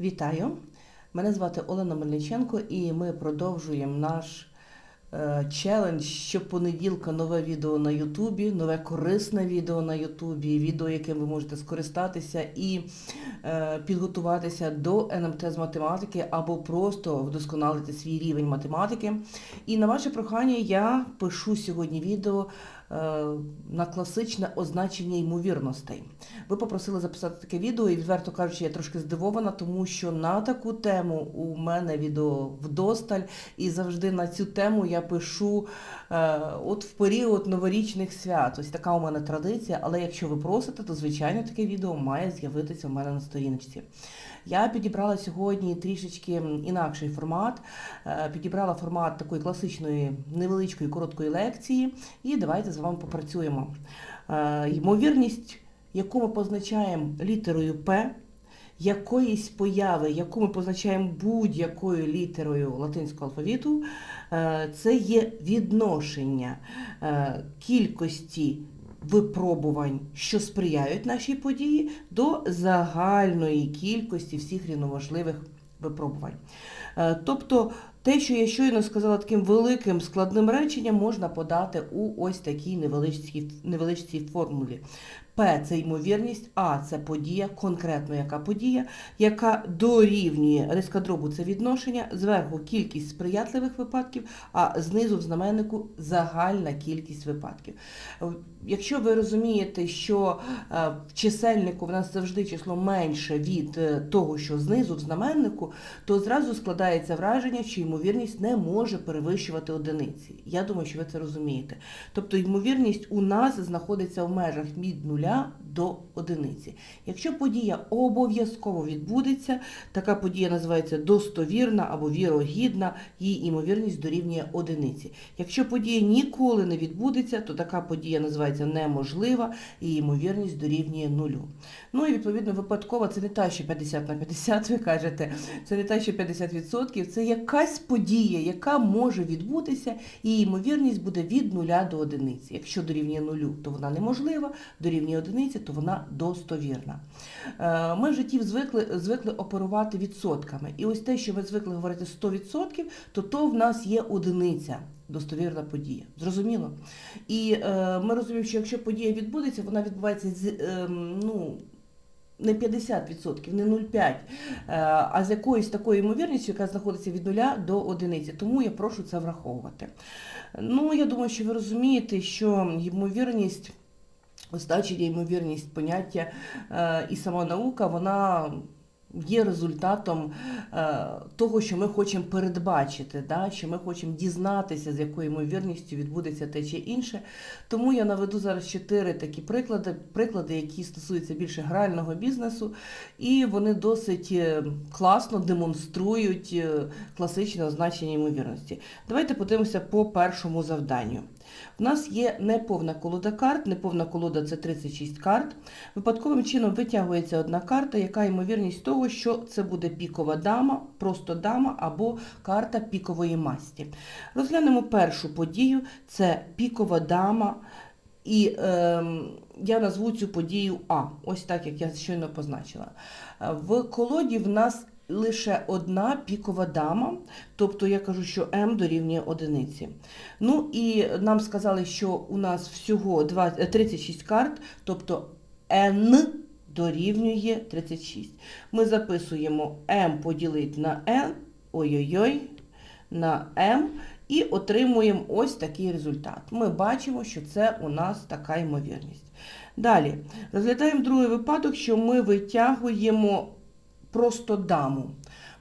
Вітаю! Мене звати Олена Мельниченко і ми продовжуємо наш е, челендж щопонеділка нове відео на Ютубі, нове корисне відео на Ютубі, відео, яким ви можете скористатися і е, підготуватися до НМТ з математики або просто вдосконалити свій рівень математики. І на ваше прохання я пишу сьогодні відео на класичне означення ймовірностей. Ви попросили записати таке відео, і відверто кажучи, я трошки здивована, тому що на таку тему у мене відео вдосталь, і завжди на цю тему я пишу е, от в період новорічних свят. Ось така у мене традиція. Але якщо ви просите, то звичайно таке відео має з'явитися у мене на сторіночці. Я підібрала сьогодні трішечки інакший формат. Е, Підібрала формат такої класичної невеличкої короткої лекції, і давайте з вами попрацюємо. Е, Ймовірність, яку ми позначаємо літерою П, якоїсь появи, яку ми позначаємо будь-якою літерою латинського алфавіту, е, це є відношення кількості випробувань, що сприяють нашій події, до загальної кількості всіх рівноважливих випробувань. Е, Тобто те, що я щойно сказала таким великим складним реченням, можна подати у ось такій невеличкій, невеличкій формулі. П це ймовірність, А це подія, конкретно яка подія, яка дорівнює риска дробу це відношення, зверху кількість сприятливих випадків, а знизу в знаменнику загальна кількість випадків. Якщо ви розумієте, що е, в чисельнику в нас завжди число менше від е, того, що знизу в знаменнику, то зразу складається враження, що ймовірність не може перевищувати одиниці. Я думаю, що ви це розумієте. Тобто ймовірність у нас знаходиться в межах від нуля до одиниці. Якщо подія обов'язково відбудеться, така подія називається достовірна або вірогідна, її ймовірність дорівнює одиниці. Якщо подія ніколи не відбудеться, то така подія називається неможлива і ймовірність дорівнює нулю. Ну і відповідно випадково це не та, що 50 на 50, ви кажете, це не та, що 50%, це якась подія, яка може відбутися, і ймовірність буде від нуля до одиниці. Якщо дорівнює нулю, то вона неможлива, дорівнює одиниці, то вона достовірна. Е, Ми в житті звикли, звикли оперувати відсотками. І ось те, що ми звикли говорити 100%, то то в нас є одиниця. Достовірна подія. Зрозуміло? І е, ми розуміємо, що якщо подія відбудеться, вона відбувається з е, ну, не 50%, не 0,5, е, а з якоюсь такою ймовірністю, яка знаходиться від нуля до одиниці. Тому я прошу це враховувати. Ну, я думаю, що ви розумієте, що ймовірність, означення ймовірність поняття і сама наука, вона є результатом е, того, що ми хочемо передбачити, да? що ми хочемо дізнатися, з якою ймовірністю відбудеться те чи інше. Тому я наведу зараз чотири такі приклади, приклади, які стосуються більше грального бізнесу, і вони досить е, класно демонструють е, класичне означення ймовірності. Давайте подивимося по першому завданню. В нас є неповна колода карт, неповна колода це 36 карт. Випадковим чином витягується одна карта, яка ймовірність того, що це буде пікова дама, просто дама або карта пікової масті. Розглянемо першу подію: це пікова дама. І ем, я назву цю подію А, ось так, як я щойно позначила. Е, В колоді в нас лише одна пікова дама, тобто я кажу, що М дорівнює одиниці. Ну і нам сказали, що у нас всього 20, 36 карт, тобто N дорівнює 36. Ми записуємо М поділити на N, ой-ой-ой, на М. І отримуємо ось такий результат. Ми бачимо, що це у нас така ймовірність. Далі розглядаємо другий випадок, що ми витягуємо просто даму.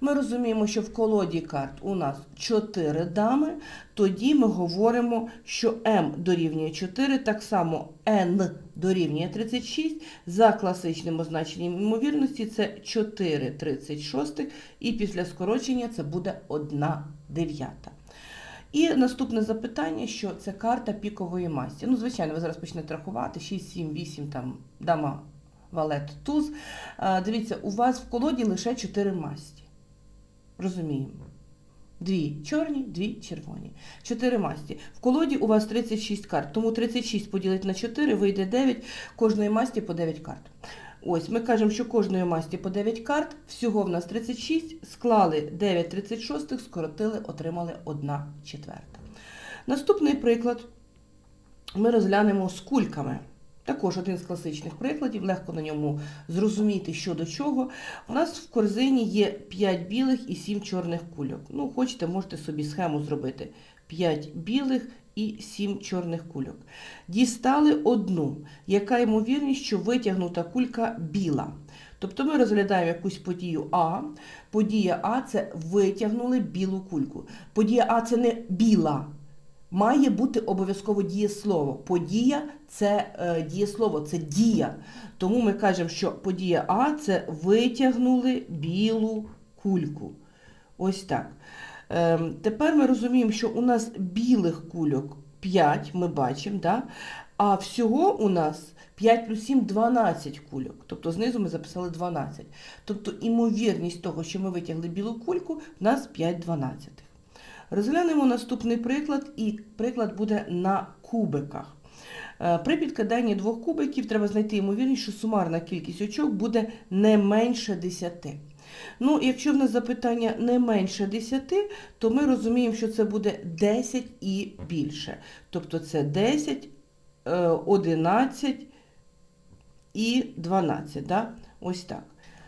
Ми розуміємо, що в колоді карт у нас 4 дами, тоді ми говоримо, що М дорівнює 4, так само N дорівнює 36. За класичним означенням ймовірності це 4 36, і після скорочення це буде 1 дев'ята. І наступне запитання, що це карта пікової масті. Ну, звичайно, ви зараз почнете рахувати 6, 7, 8, там дама, валет, туз. Дивіться, у вас в колоді лише 4 масті. Розуміємо. Дві чорні, дві червоні. Чотири масті. В колоді у вас 36 карт, тому 36 поділити на 4 вийде 9, кожної масті по 9 карт. Ось, ми кажемо, що кожної масті по 9 карт, всього в нас 36, склали 9 36, скоротили, отримали 1 четверта. Наступний приклад ми розглянемо з кульками. Також один з класичних прикладів, легко на ньому зрозуміти, що до чого. У нас в корзині є 5 білих і 7 чорних кульок. Ну, хочете, можете собі схему зробити. 5 білих і 7 чорних кульок. Дістали одну, яка ймовірність, що витягнута кулька біла. Тобто ми розглядаємо якусь подію А. Подія А це витягнули білу кульку. Подія А це не біла. Має бути обов'язково дієслово. Подія це е, дієслово, це дія. Тому ми кажемо, що подія А це витягнули білу кульку. Ось так. Ем, тепер ми розуміємо, що у нас білих кульок 5, ми бачимо, да? а всього у нас 5 плюс 7 12 кульок. Тобто знизу ми записали 12. Тобто імовірність того, що ми витягли білу кульку, в нас 5 дванадцятих. Розглянемо наступний приклад, і приклад буде на кубиках. Е, При підкиданні двох кубиків треба знайти ймовірність, що сумарна кількість очок буде не менше 10. Ну, якщо в нас запитання не менше 10, то ми розуміємо, що це буде 10 і більше. Тобто це 10, е, 11 і 12. Да? Ось так.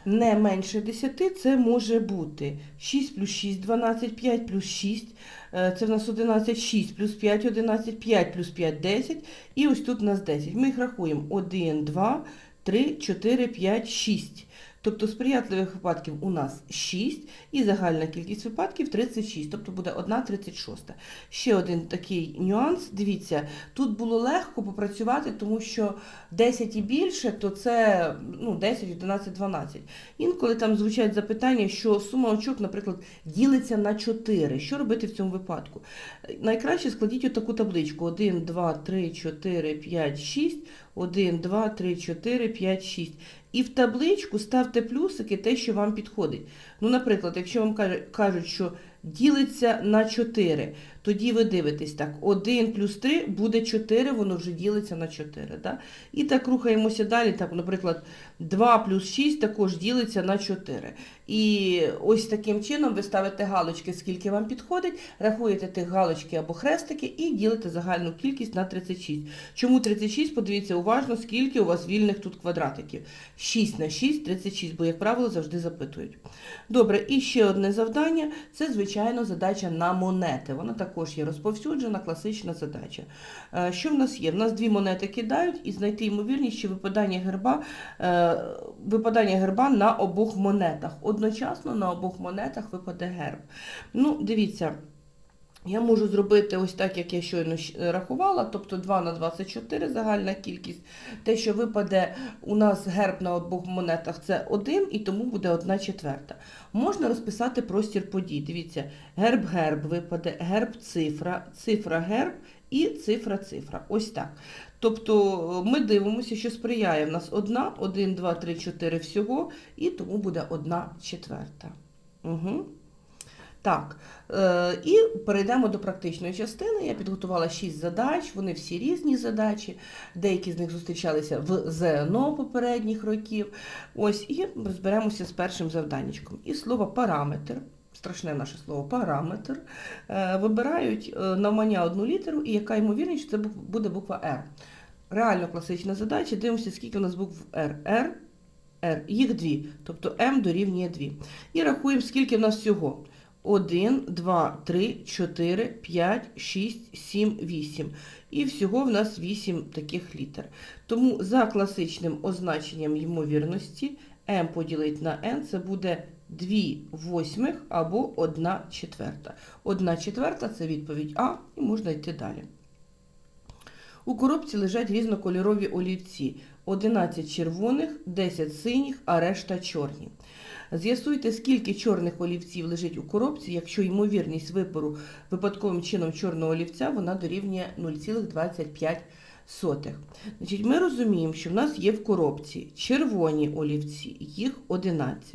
Не менше 10 це може бути 6 плюс 6, 12, 5 плюс 6, е, це в нас 11, 6 плюс 5, 11, 5 плюс 5, 10. І ось тут у нас 10. Ми їх рахуємо 1, 2, 3, 4, 5, 6. Тобто сприятливих випадків у нас 6 і загальна кількість випадків 36, тобто буде 1 36. Ще один такий нюанс. Дивіться, тут було легко попрацювати, тому що 10 і більше, то це ну, 10, 11, 12. Інколи там звучать запитання, що сума очок, наприклад, ділиться на 4. Що робити в цьому випадку? Найкраще складіть отаку табличку: 1, 2, 3, 4, 5, 6, 1, 2, 3, 4, 5, 6. І в табличку ставте плюсики те, що вам підходить. Ну, наприклад, якщо вам кажуть- що ділиться на 4, тоді ви дивитесь так, 1 плюс 3 буде 4, воно вже ділиться на 4. Да? І так рухаємося далі. Так, наприклад, 2 плюс 6 також ділиться на 4. І ось таким чином ви ставите галочки, скільки вам підходить, рахуєте тих галочки або хрестики і ділите загальну кількість на 36. Чому 36? Подивіться уважно, скільки у вас вільних тут квадратиків. 6 на 6 – 36, бо, як правило, завжди запитують. Добре, і ще одне завдання це, звичайно, задача на монети. Вона також є розповсюджена, класична задача. Е, Що в нас є? В нас дві монети кидають і знайти ймовірність, що випадання герба, е, випадання герба на обох монетах. Одночасно на обох монетах випаде герб. Ну, дивіться. Я можу зробити ось так, як я щойно рахувала, тобто 2 на 24 загальна кількість. Те, що випаде у нас герб на обох монетах, це 1, і тому буде 1 четверта. Можна розписати простір подій. Дивіться, герб-герб випаде, герб-цифра, цифра-герб і цифра-цифра. Ось так. Тобто е, ми дивимося, що сприяє в нас 1, 1, 2, 3, 4 всього, і тому буде 1 четверта. Угу. Так, е, і перейдемо до практичної частини. Я підготувала 6 задач, вони всі різні задачі, деякі з них зустрічалися в ЗНО попередніх років. Ось, і розберемося з першим завданнячком. І слово параметр, страшне наше слово параметр, е, вибирають е, навмання одну літеру, і яка ймовірність, що це буде буква Р. Реально класична задача. Дивимося, скільки у нас букв Р. Р, Р. Їх дві, тобто М дорівнює 2. І рахуємо, скільки в нас всього. 1, 2, 3, 4, 5, 6, 7, 8. І всього в нас 8 таких літер. Тому за класичним означенням ймовірності m поділити на n це буде 2 восьмих або 1 четверта. 1 четверта це відповідь А, і можна йти далі. У коробці лежать різнокольорові олівці. 11 червоних, 10 синіх, а решта чорні. З'ясуйте, скільки чорних олівців лежить у коробці, якщо ймовірність вибору випадковим чином чорного олівця вона дорівнює 0,25. Значить, ми розуміємо, що в нас є в коробці червоні олівці, їх 11,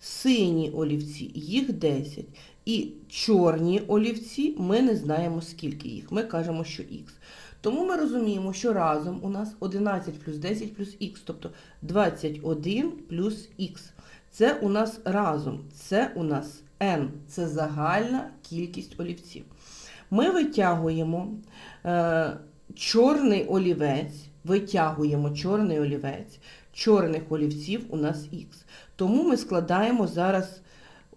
сині олівці, їх 10, і чорні олівці ми не знаємо, скільки їх. Ми кажемо, що х. Тому ми розуміємо, що разом у нас 11 плюс 10 плюс х, тобто 21 плюс х. Це у нас разом, це у нас n, це загальна кількість олівців. Ми витягуємо е, чорний олівець, витягуємо чорний олівець, чорних олівців у нас х. Тому ми складаємо зараз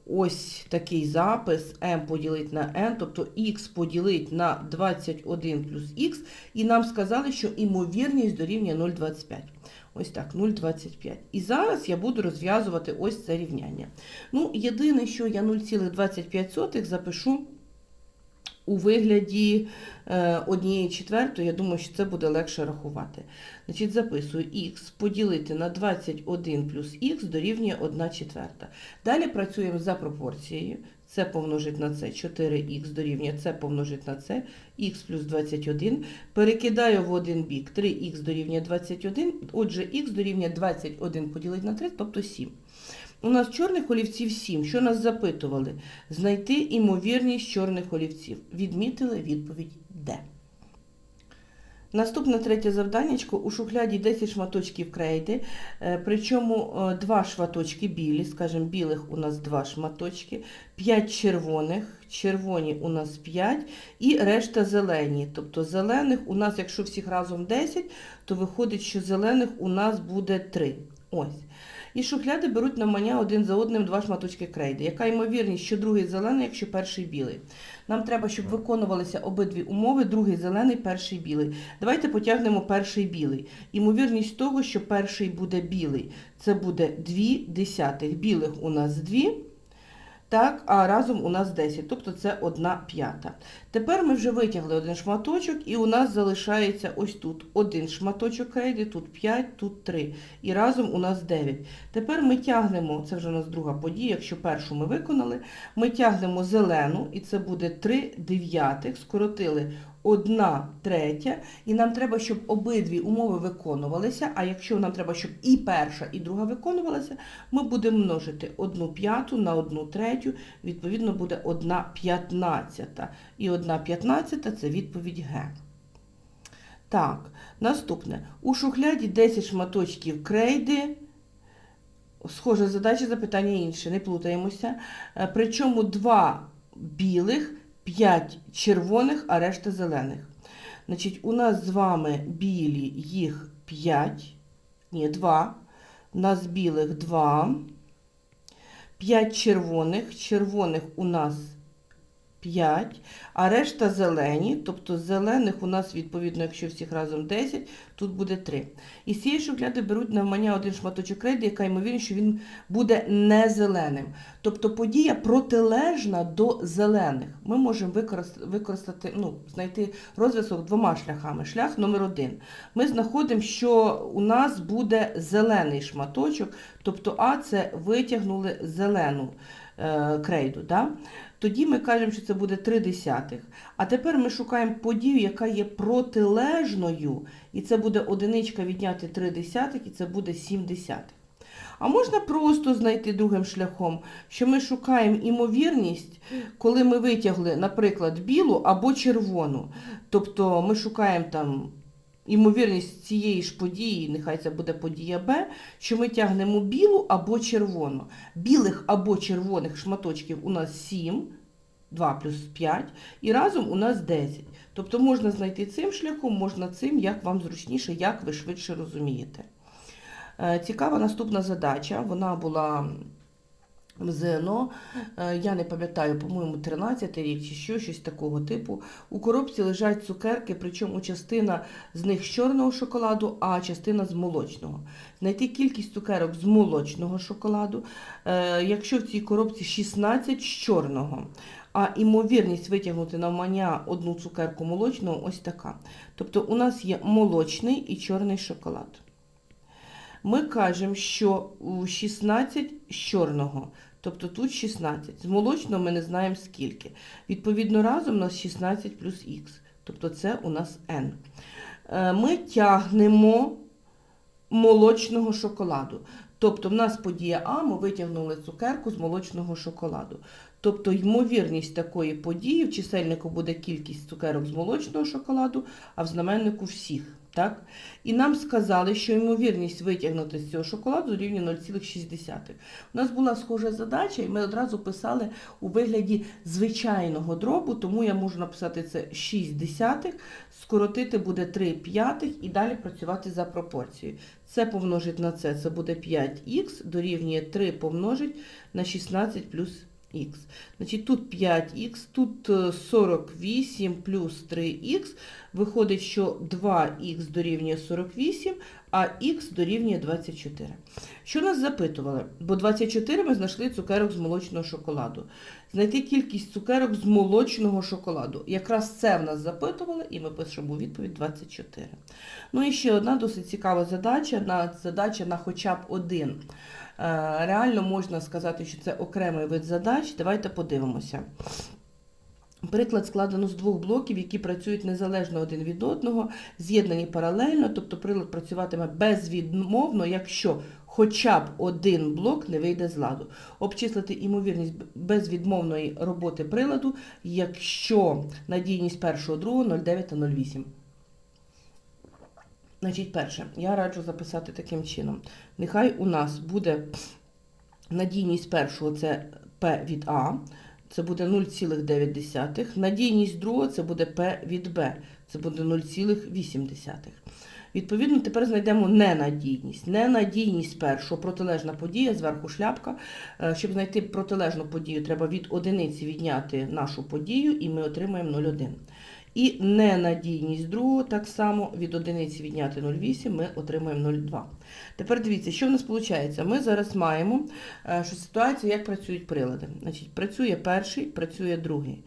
ось такий запис m поділить на n, тобто x поділить на 21 плюс x, і нам сказали, що імовірність дорівнює 0,25. Ось так, 0,25. І зараз я буду розв'язувати ось це рівняння. Ну, єдине, що я 0,25 запишу у вигляді е, однієї четвертої, я думаю, що це буде легше рахувати. Значить, записую х поділити на 21 плюс х дорівнює 1 четверта. Далі працюємо за пропорцією. Це помножить на це 4х дорівнює це помножить на це, х плюс 21. Перекидаю в один бік 3х дорівнює 21, отже, х дорівнює 21 поділити на 3, тобто 7. У нас чорних олівців 7. Що нас запитували? Знайти імовірність чорних олівців. Відмітили відповідь Д. Наступне третє завданнячко. У шухляді 10 шматочків крейди, е, причому е, два шматочки білі, скажімо, білих у нас два шматочки, 5 червоних, червоні у нас 5 і решта зелені. Тобто зелених у нас, якщо всіх разом 10, то виходить, що зелених у нас буде 3. Ось. І шухляди беруть на маня один за одним два шматочки крейди. Яка ймовірність, що другий зелений, якщо перший білий? Нам треба, щоб виконувалися обидві умови, другий зелений, перший білий. Давайте потягнемо перший білий. Імовірність того, що перший буде білий, це буде 2 десятих. Білих у нас 2. Так, а разом у нас 10, тобто це 1 п'ята. Тепер ми вже витягли один шматочок, і у нас залишається ось тут один шматочок крейди, тут 5, тут 3. І разом у нас 9. Тепер ми тягнемо, це вже у нас друга подія, якщо першу ми виконали, ми тягнемо зелену, і це буде 3 дев'ятих, скоротили 1 третя, і нам треба, щоб обидві умови виконувалися, а якщо нам треба, щоб і перша, і друга виконувалася, ми будемо множити 1 п'яту на 1 третю, відповідно буде 1 п'ятнадцята. І 1 п'ятнадцята – це відповідь Г. Так, наступне. У шухляді 10 шматочків крейди. Схожа задача, запитання інше, не плутаємося. Е, Причому два білих, 5 червоних, а решта зелених. Значить, у нас з вами білі їх 5, ні, 2. У нас білих 2. 5 червоних. Червоних у нас 5, а решта зелені, тобто зелених у нас, відповідно, якщо всіх разом 10, тут буде 3. І з цієї шухляди беруть навмання один шматочок крейди, яка ймовірність, що він буде не зеленим. Тобто подія протилежна до зелених. Ми можемо використати, використати ну, знайти розв'язок двома шляхами. Шлях номер один. Ми знаходимо, що у нас буде зелений шматочок, тобто А це витягнули зелену е, крейду. Да? Тоді ми кажемо, що це буде 3 десятих. А тепер ми шукаємо подію, яка є протилежною, і це буде одиничка відняти 3 десятих, і це буде 7 десятих. А можна просто знайти другим шляхом, що ми шукаємо імовірність, коли ми витягли, наприклад, білу або червону. Тобто ми шукаємо там імовірність цієї ж події, нехай це буде подія Б, що ми тягнемо білу або червону. Білих або червоних шматочків у нас 7, 2 плюс 5, і разом у нас 10. Тобто можна знайти цим шляхом, можна цим, як вам зручніше, як ви швидше розумієте. Е, Цікава наступна задача. Вона була в ЗНО, Е, я не пам'ятаю, по-моєму, 13 рік чи що, щось такого типу. У коробці лежать цукерки, причому частина з них з чорного шоколаду, а частина з молочного. Знайти кількість цукерок з молочного шоколаду, е, якщо в цій коробці 16 з чорного. А імовірність витягнути навмання одну цукерку молочного ось така. Тобто у нас є молочний і чорний шоколад. Ми кажемо, що 16 з чорного, тобто тут 16. З молочного ми не знаємо скільки. Відповідно, разом у нас 16 плюс х, тобто це у нас n. Е, Ми тягнемо молочного шоколаду. Тобто в нас подія А, ми витягнули цукерку з молочного шоколаду. Тобто ймовірність такої події в чисельнику буде кількість цукерок з молочного шоколаду, а в знаменнику всіх. Так? І нам сказали, що ймовірність витягнути з цього шоколаду рівня 0,6. У нас була схожа задача, і ми одразу писали у вигляді звичайного дробу, тому я можу написати це 6 десятих, скоротити буде 3 п'ятих і далі працювати за пропорцією. Це помножить на це, це буде 5х, дорівнює 3 помножить на 16 плюс х. Значить, тут 5х, тут е, 48 плюс 3х. Виходить, що 2х дорівнює 48, а х дорівнює 24. Що нас запитували? Бо 24 ми знайшли цукерок з молочного шоколаду. Знайти кількість цукерок з молочного шоколаду. Якраз це в нас запитували, і ми пишемо відповідь 24. Ну і ще одна досить цікава задача, задача на хоча б один. Е, Реально можна сказати, що це окремий вид задач. Давайте подивимося. Приклад складено з двох блоків, які працюють незалежно один від одного, з'єднані паралельно, тобто прилад працюватиме безвідмовно, якщо хоча б один блок не вийде з ладу. Обчислити імовірність безвідмовної роботи приладу, якщо надійність першого, другого 0,9 та 0,8. Значить, перше, я раджу записати таким чином. Нехай у нас буде надійність першого це P від А, це буде 0,9. Надійність другого це буде P від Б, це буде 0,8. Відповідно, тепер знайдемо ненадійність. Ненадійність першого, протилежна подія, зверху шляпка. Е, Щоб знайти протилежну подію, треба від одиниці відняти нашу подію, і ми отримаємо 0,1. І ненадійність другого, так само від одиниці відняти 0,8, ми отримаємо 0,2. Тепер дивіться, що в нас виходить? Ми зараз маємо е, що ситуація, як працюють прилади. Значить, працює перший, працює другий.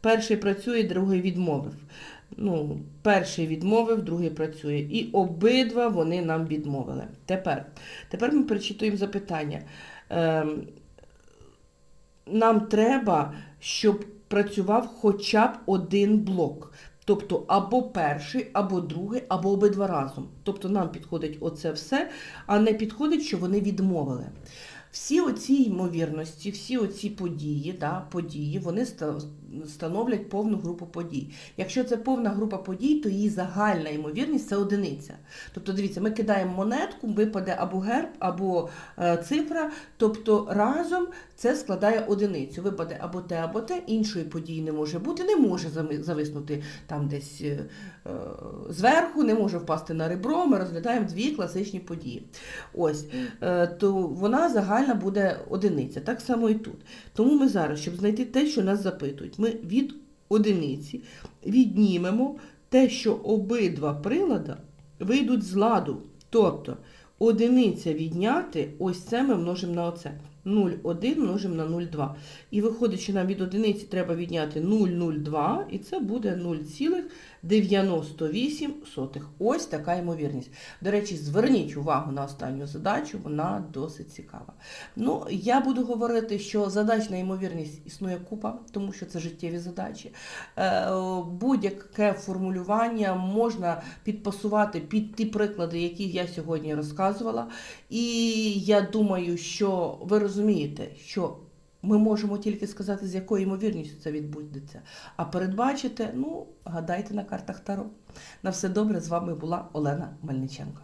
Перший працює, другий відмовив. Ну, перший відмовив, другий працює. І обидва вони нам відмовили. Тепер, тепер ми перечитуємо запитання. Ем, нам треба, щоб працював хоча б один блок. Тобто або перший, або другий, або обидва разом. Тобто нам підходить оце все, а не підходить, що вони відмовили. Всі оці ймовірності, всі оці події, да, події, вони становлять повну групу подій. Якщо це повна група подій, то її загальна ймовірність це одиниця. Тобто, дивіться, ми кидаємо монетку, випаде або герб, або е, цифра, тобто разом це складає одиницю. Випаде або те, або те, іншої події не може бути, не може зависнути там десь е, е, зверху, не може впасти на ребро. Ми розглядаємо дві класичні події. Ось, то вона загальна буде одиниця. Так само і тут. Тому ми зараз, щоб знайти те, що нас запитують, ми від одиниці віднімемо те, що обидва прилада вийдуть з ладу. Тобто одиниця відняти, ось це ми множимо на оце. 0,1 множимо на 0,2. І виходить, що нам від одиниці треба відняти 0,02, і це буде 0,98. Ось така ймовірність. До речі, зверніть увагу на останню задачу, вона досить цікава. Ну, я буду говорити, що задач на ймовірність існує купа, тому що це життєві задачі. Е, Будь-яке формулювання можна підпасувати під ті приклади, які я сьогодні розказувала. І я думаю, що ви розумієте, що ми можемо тільки сказати, з якою ймовірністю це відбудеться. А передбачити, ну, гадайте на картах Таро. На все добре, з вами була Олена Мельниченко.